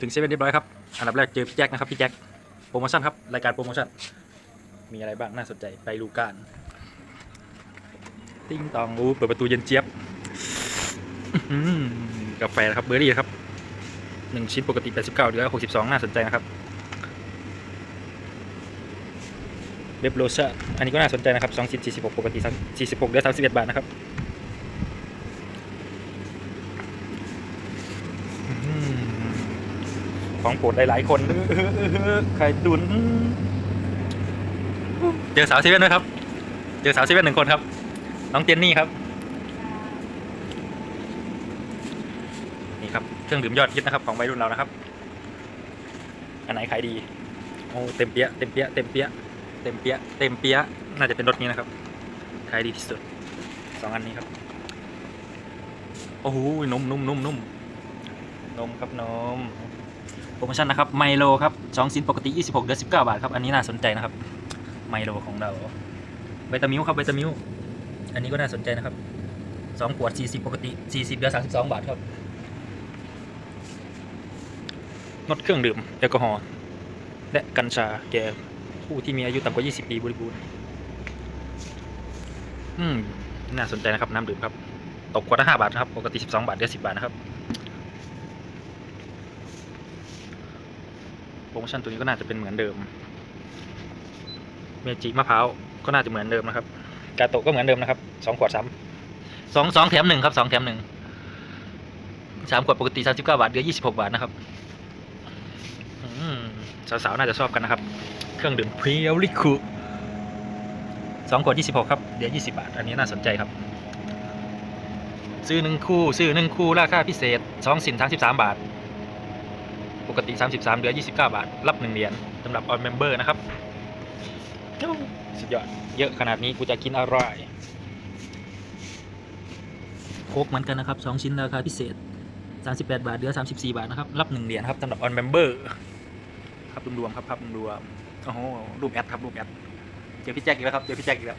ถึงเซเว่นเรียบร้อยครับ อันดับแรกเจอพี่แจ็คนะครับพี่แจ็คโปรโมชั่นครับ รายการโปรโมชั่น มีอะไรบ้างน่าสนใจไปดูกันติ้งตองอู้เปิดประตูเย็นเจี๊ยบกาแฟนะครับเบอร์รี่ครับหนึ่งชิ้นปกติ 89เหลือ62 น่าสนใจนะครับเบฟโรซ่าอันนี้ก็น่าสนใจนะครับ2ชิ้น46 ปกติ 46เหลือ31 บาทนะครับอ ของโปรดหลายๆ คนไข่ตุนเจอสาวเซเว่นด้วยครับ เจอสาวเซเว่นหนึ่งคนครับ น้องเจนนี่ครับ นี่ครับเครื่องดื่มยอดฮิตนะครับของวัยรุ่นเรานะครับ อันไหนขายดีโอ้เต็มเปี้ยะเต็มเปี้ยะเต็มเปี้ยะเต็มเปี้ยะเต็มเปี้ยะน่าจะเป็นรถนี้นะครับขายดีที่สุดสองอันนี้ครับโอ้โหนมนุ่มนุ่มนุ่มนมครับนม โปรโมชั่นนะครับไมโลครับสองชิ้นปกติ 26เดือน19 บาทครับ อันนี้น่าสนใจนะครับไมโลของเราเบตามิลครับเบตามิลอันนี้ก็น่าสนใจนะครับสองขวด 40 ปกติ 40เหลือ32 บาทครับงดเครื่องดื่มแอลกอฮอล์และกัญชาแก่ผู้ที่มีอายุต่ำกว่า 20 ปีบริบูรณ์อืมน่าสนใจนะครับน้ำดื่มครับ ตกขวดละ5บาทครับ ปกติ 12 บาทเหลือ10 บาทนะครับ โปรโมชั่นตัวนี้ก็น่าจะเป็นเหมือนเดิม เมจิมะพร้าวก็น่าจะเหมือนเดิมนะครับ กาโตะก็เหมือนเดิมนะครับสองขวดซ้ำสองสองแถมหนึ่งครับสองแถมหนึ่งสามขวดปกติสามสิบเก้าบาทเหลือยี่สิบหกบาทนะครับสาวๆน่าจะชอบกันนะครับ เครื่องดื่มเพียวลิคุสองขวดยี่สิบหกครับเหลือยี่สิบาท อันนี้น่าสนใจครับ ซื้อหนึ่งคู่ ซื้อหนึ่งคู่ราคาพิเศษสองสินทั้งสิบสามบาท ปกติ 33เหลือ 29 บาท รับ 1 เหรียญสำหรับ on member นะครับโอ้สุดยอด เยอะขนาดนี้กูจะกินอะไรโคกเหมือนกันนะครับ 2 ชิ้นราคาพิเศษ 38 บาท เหลือ 34 บาทนะครับ รับ 1 เหรียญครับสำหรับ on member ครับรวมๆครับครับรวมๆโอ้โหรูปแอดครับรูปแอดเจอพี่แจ็คอีกแล้วครับ เจอพี่แจ็คอีกแล้ว